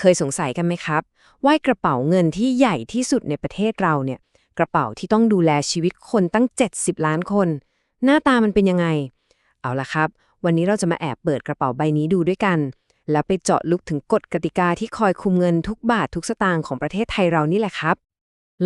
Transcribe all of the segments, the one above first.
เคยสงสัยกันไหมครับ ว่ากระเป๋าเงินที่ใหญ่ที่สุดในประเทศเราเนี่ย กระเป๋าที่ต้องดูแลชีวิตคนตั้ง 70 ล้านคน หน้าตามันเป็นยังไง เอาละครับ วันนี้เราจะมาแอบเปิดกระเป๋าใบนี้ดูด้วยกัน แล้วไปเจาะลึกถึงกฎกติกาที่คอยคุมเงินทุกบาททุกสตางค์ของประเทศไทยเรานี่แหละครับ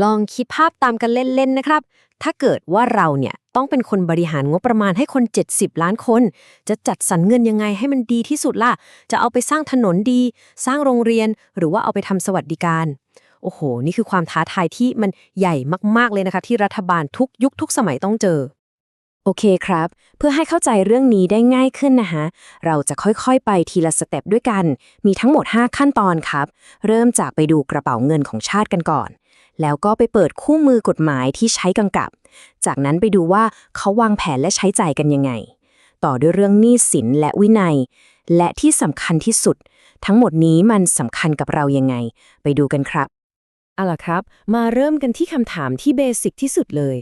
ลองคิดภาพตามกันเล่นๆนะครับ ถ้าเกิดว่าเราเนี่ยต้องเป็นคนบริหารงบประมาณให้คน 70 ล้านคน จะจัดสรรเงินยังไงให้มันดีที่สุดล่ะ จะเอาไปสร้างถนนดี สร้างโรงเรียน หรือว่าเอาไปทำสวัสดิการ โอ้โห นี่คือความท้าทายที่มันใหญ่มากๆเลยนะคะ ที่รัฐบาลทุกยุคทุกสมัยต้องเจอ โอเคครับ เพื่อให้เข้าใจเรื่องนี้ได้ง่ายขึ้นนะคะเราจะค่อยๆ ไปทีละสเต็ปด้วยกัน มีทั้งหมด 5 ขั้นตอนครับ เริ่มจากไปดูกระเป๋าเงินของชาติกันก่อน แล้วก็ไปเปิดคู่มือกฎหมายที่ใช้กำกับ จากนั้นไปดูว่าเขาวางแผนและใช้จ่ายกันยังไง ต่อด้วยเรื่องหนี้สินและวินัย และที่สำคัญที่สุด ทั้งหมดนี้มันสำคัญกับเรายังไง ไปดูกันครับเอาล่ะครับ มาเริ่มกันที่คำถามที่เบสิกที่สุดเลย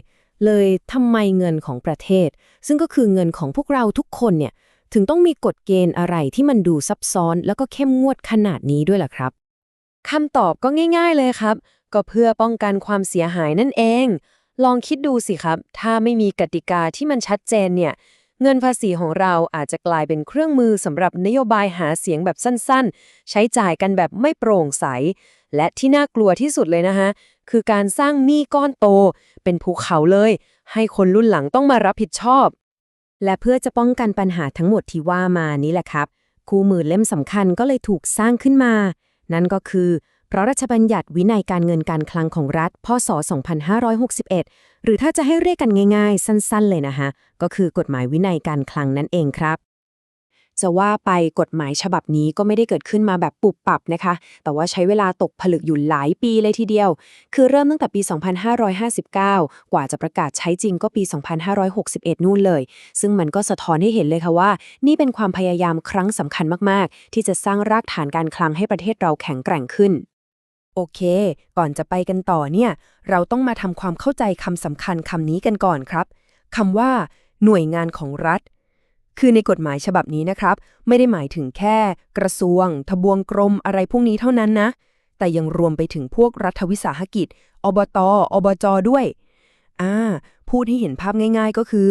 เลยทำไมเงินของประเทศ ซึ่งก็คือเงินของพวกเราทุกคนเนี่ยถึงต้องมีกฎเกณฑ์อะไรที่มันดูซับซ้อน แล้วก็เข้มงวดขนาดนี้ด้วยล่ะครับคำตอบก็ง่าย ๆเลยครับ ก็เพื่อป้องกันความเสียหายนั่นเอง ลองคิดดูสิครับ ถ้าไม่มีกติกาที่มันชัดเจนเนี่ยเงินภาษีของเราอาจจะกลายเป็นเครื่องมือสำหรับนโยบายหาเสียงแบบสั้นๆ ใช้จ่ายกันแบบไม่โปร่งใส และที่น่ากลัวที่สุดเลยนะคะ คือการสร้างหนี้ก้อนโต เป็นภูเขาเลย ให้คนรุ่นหลังต้องมารับผิดชอบ และเพื่อจะป้องกันปัญหาทั้งหมดที่ว่ามานี้แหละครับ คู่มือเล่มสำคัญก็เลยถูกสร้างขึ้นมา นั่นก็คือ พระราชบัญญัติวินัยการเงินการคลังของรัฐ พศ 2561 หรือถ้าจะให้เรียกกันง่ายๆ สั้นๆ เลยนะคะก็คือกฎหมายวินัยการคลังนั่นเองครับ จะว่าไปกฎหมายฉบับนี้ก็ไม่ได้เกิดขึ้นมาแบบปุบปับนะคะ แต่ว่าใช้เวลาตกผลึกอยู่หลายปีเลยทีเดียว คือเริ่มตั้งแต่ปี 2559 กว่าจะประกาศใช้จริงก็ปี 2561 นู่นเลย ซึ่งมันก็สะท้อนให้เห็นเลยค่ะว่า นี่เป็นความพยายามครั้งสำคัญมากๆ ที่จะสร้างรากฐานการคลังให้ประเทศเราแข็งแกร่งขึ้น โอเค ก่อนจะไปกันต่อเนี่ย เราต้องมาทำความเข้าใจคำสำคัญคำนี้กันก่อนครับคำว่า หน่วยงานของรัฐ คือในกฎหมายฉบับนี้นะครับ ไม่ได้หมายถึงแค่ กระทรวง ทบวงกรม อะไรพวกนี้เท่านั้นนะ แต่ยังรวมไปถึงพวกรัฐวิสาหกิจ อบต อบจ ด้วย อ่า พูดให้เห็นภาพง่าย ๆ ก็คือ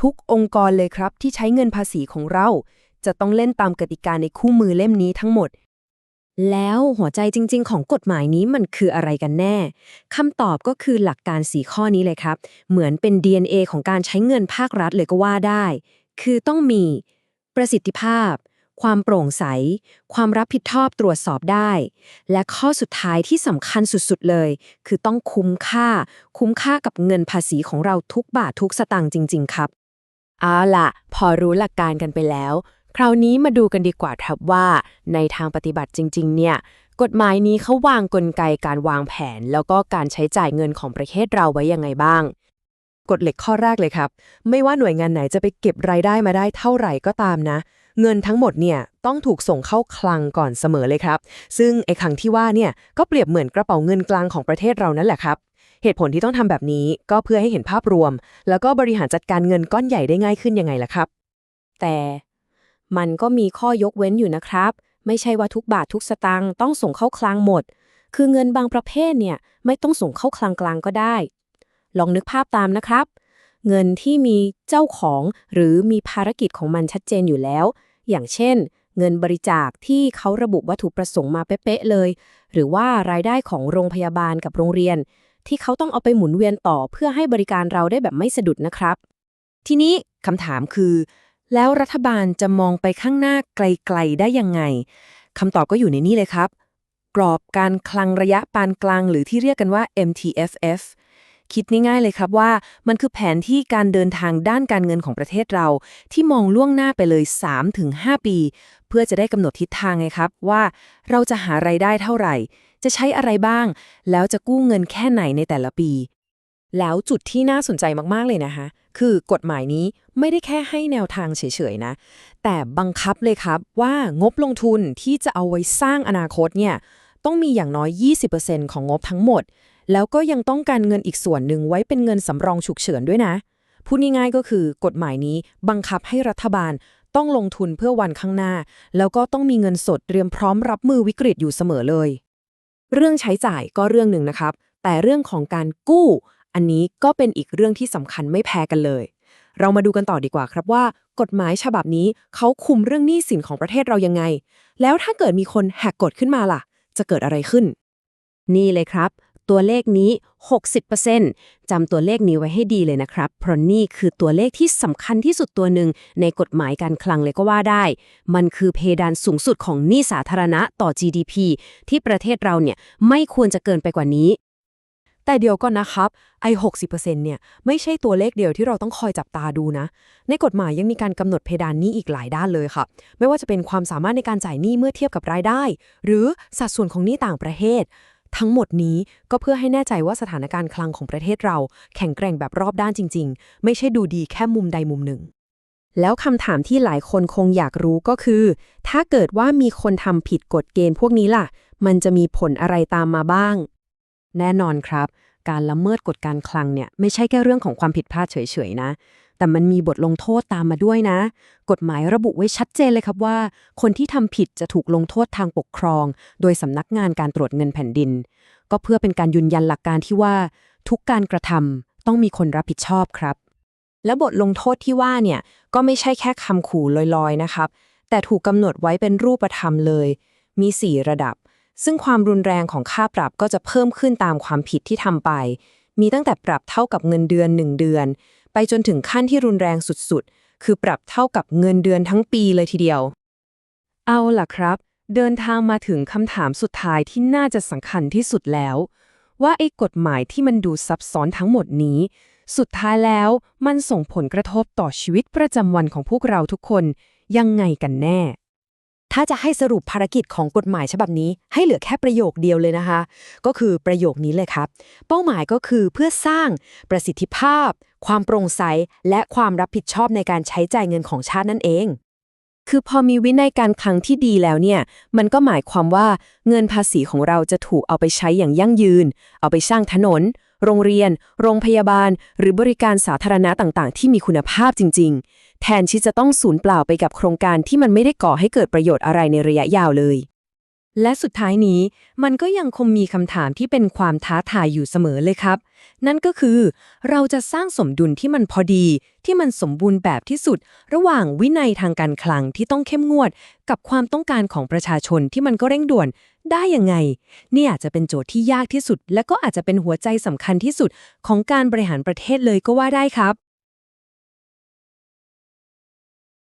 ทุกองค์กรเลยครับที่ใช้เงินภาษีของเรา จะต้องเล่นตามกติกาในคู่มือเล่มนี้ทั้งหมด แล้วหัวใจจริง ๆ ของกฎหมายนี้มันคืออะไรกันแน่คำตอบก็คือหลักการ4ข้อนี้เลยครับ เหมือนเป็น DNA ของการใช้เงินภาครัฐเลยก็ว่าได้ คือต้องมี ประสิทธิภาพ ความโปร่งใส ความรับผิดชอบตรวจสอบได้ และข้อสุดท้ายที่สำคัญสุดๆเลย คือต้องคุ้มค่า คุ้มค่ากับเงินภาษีของเราทุกบาททุกสตางค์จริง ๆ ครับ เอาล่ะ พอรู้หลักการกันไปแล้ว คราวนี้มาดูกันดีกว่าครับว่าในทางปฏิบัติจริง ๆ เนี่ย กฎหมายนี้เขาวางกลไกการวางแผน แล้วก็การใช้จ่ายเงินของประเทศเราไว้ยังไงบ้างกฎเหล็กข้อแรกเลยครับ ไม่ว่าหน่วยงานไหนจะไปเก็บรายได้มาได้เท่าไหร่ก็ตามนะ เงินทั้งหมดเนี่ยต้องถูกส่งเข้าคลังก่อนเสมอเลยครับ ซึ่งไอ้คลังที่ว่าเนี่ยก็เปรียบเหมือนกระเป๋าเงินกลางของประเทศเรานั่นแหละครับ เหตุผลที่ต้องทำแบบนี้ก็เพื่อให้เห็นภาพรวม แล้วก็บริหารจัดการเงินก้อนใหญ่ได้ง่ายขึ้นยังไงล่ะครับ แต่ มันก็มีข้อยกเว้นอยู่นะครับ ไม่ใช่ว่าทุกบาททุกสตางค์ต้องส่งเข้าคลังหมด คือเงินบางประเภทเนี่ยไม่ต้องส่งเข้าคลังกลางก็ได้ ลองนึกภาพตามนะครับ เงินที่มีเจ้าของหรือมีภารกิจของมันชัดเจนอยู่แล้ว อย่างเช่น เงินบริจาคที่เขาระบุวัตถุประสงค์มาเป๊ะๆเลย หรือว่ารายได้ของโรงพยาบาลกับโรงเรียน ที่เขาต้องเอาไปหมุนเวียนต่อเพื่อให้บริการเราได้แบบไม่สะดุดนะครับ ทีนี้คำถามคือ แล้วรัฐบาลจะมองไปข้างหน้าไกลๆได้ยังไงคำตอบก็อยู่ในนี้เลยครับ กรอบการคลังระยะปานกลางหรือที่เรียกกันว่า MTFF คิดง่ายๆเลยครับว่ามันคือแผนที่การเดินทางด้านการเงินของประเทศเรา ที่มองล่วงหน้าไปเลย 3-5 ปี เพื่อจะได้กำหนดทิศทางไงครับ ว่าเราจะหาไรายได้เท่าไหร่ จะใช้อะไรบ้าง แล้วจะกู้เงินแค่ไหนในแต่ละปี แล้วจุดที่น่าสนใจมากๆเลยนะคะ คือกฎหมายนี้ไม่ได้แค่ให้แนวทางเฉยๆนะ แต่บังคับเลยครับว่างบลงทุนที่จะเอาไว้สร้างอนาคตเนี่ยต้องมีอย่างน้อย 20%ของงบทั้งหมด แล้วก็ยังต้องการเงินอีกส่วนหนึ่งไว้เป็นเงินสำรองฉุกเฉินด้วยนะ พูดง่ายๆก็คือกฎหมายนี้บังคับให้รัฐบาลต้องลงทุนเพื่อวันข้างหน้า แล้วก็ต้องมีเงินสดเตรียมพร้อมรับมือวิกฤตอยู่เสมอเลย เรื่องใช้จ่ายก็เรื่องหนึ่งนะครับ แต่เรื่องของการกู้ อันนี้ก็เป็นอีกเรื่องที่สำคัญไม่แพ้กันเลย เรามาดูกันต่อดีกว่าครับว่า กฎหมายฉบับนี้เขาคุมเรื่องหนี้สินของประเทศเรายังไง แล้วถ้าเกิดมีคนแหกกฎขึ้นมาล่ะ จะเกิดอะไรขึ้น นี่เลยครับ ตัวเลขนี้ 60%จำตัวเลขนี้ไว้ให้ดีเลยนะครับ เพราะนี่คือตัวเลขที่สำคัญที่สุดตัวหนึ่งในกฎหมายการคลังเลยก็ว่าได้ มันคือเพดานสูงสุดของหนี้สาธารณะต่อ GDP ที่ประเทศเราเนี่ยไม่ควรจะเกินไปกว่านี้ แต่เดียวก่อนนะครับ ไอ้60%เนี่ยไม่ใช่ตัวเลขเดียวที่เราต้องคอยจับตาดูนะ ในกฎหมายยังมีการกำหนดเพดานหนี้อีกหลายด้านเลยค่ะ ไม่ว่าจะเป็นความสามารถในการจ่ายหนี้เมื่อเทียบกับรายได้ หรือสัดส่วนของหนี้ต่างประเทศ ทั้งหมดนี้ก็เพื่อให้แน่ใจว่าสถานการณ์คลังของประเทศเรา แข็งแกร่งแบบรอบด้านจริง ๆ ไม่ใช่ดูดีแค่มุมใดมุมหนึ่งแล้วคำถามที่หลายคนคงอยากรู้ก็คือ ถ้าเกิดว่ามีคนทำผิดกฎเกณฑ์พวกนี้ล่ะ มันจะมีผลอะไรตามมาบ้าง แน่นอนครับ การละเมิดกฎการคลังเนี่ยไม่ใช่แค่เรื่องของความผิดพลาดเฉยๆนะ แต่มันมีบทลงโทษตามมาด้วยนะ กฎหมายระบุไว้ชัดเจนเลยครับว่า คนที่ทำผิดจะถูกลงโทษทางปกครอง โดยสำนักงานการตรวจเงินแผ่นดิน ก็เพื่อเป็นการยืนยันหลักการที่ว่า ทุกการกระทำต้องมีคนรับผิดชอบครับ และบทลงโทษที่ว่าเนี่ยก็ไม่ใช่แค่คำขู่ลอยๆนะครับ แต่ถูกกำหนดไว้เป็นรูปธรรมเลย มี 4 ระดับ ซึ่งความรุนแรงของค่าปรับก็จะเพิ่มขึ้นตามความผิดที่ทำไป มีตั้งแต่ปรับเท่ากับเงินเดือน 1 เดือน ไปจนถึงขั้นที่รุนแรงสุดๆ คือปรับเท่ากับเงินเดือนทั้งปีเลยทีเดียว เอาล่ะครับ เดินทางมาถึงคำถามสุดท้ายที่น่าจะสำคัญที่สุดแล้ว ว่าไอ้กฎหมายที่มันดูซับซ้อนทั้งหมดนี้ สุดท้ายแล้วมันส่งผลกระทบต่อชีวิตประจำวันของพวกเราทุกคนยังไงกันแน่ ถ้าจะให้สรุปภารกิจของกฎหมายฉบับนี้ ให้เหลือแค่ประโยคเดียวเลยนะคะ ก็คือประโยคนี้เลยครับ เป้าหมายก็คือเพื่อสร้างประสิทธิภาพ ความโปร่งใส และความรับผิดชอบในการใช้จ่ายเงินของชาตินั่นเอง คือพอมีวินัยการคลังที่ดีแล้วเนี่ย มันก็หมายความว่าเงินภาษีของเราจะถูกเอาไปใช้อย่างยั่งยืน เอาไปสร้างถนนโรงเรียน โรงพยาบาล หรือบริการสาธารณะต่างๆ ที่มีคุณภาพจริง ๆ แทนที่จะต้องสูญเปล่าไปกับโครงการที่มันไม่ได้ก่อให้เกิดประโยชน์อะไรในระยะยาวเลย และสุดท้ายนี้มันก็ยังคงมีคำถามที่เป็นความท้าทายอยู่เสมอเลยครับ นั่นก็คือ เราจะสร้างสมดุลที่มันพอดี ที่มันสมบูรณ์แบบที่สุด ระหว่างวินัยทางการคลังที่ต้องเข้มงวด กับความต้องการของประชาชนที่มันก็เร่งด่วนได้ยังไง นี่อาจจะเป็นโจทย์ที่ยากที่สุด และก็อาจจะเป็นหัวใจสำคัญที่สุดของการบริหารประเทศเลยก็ว่าได้ครับ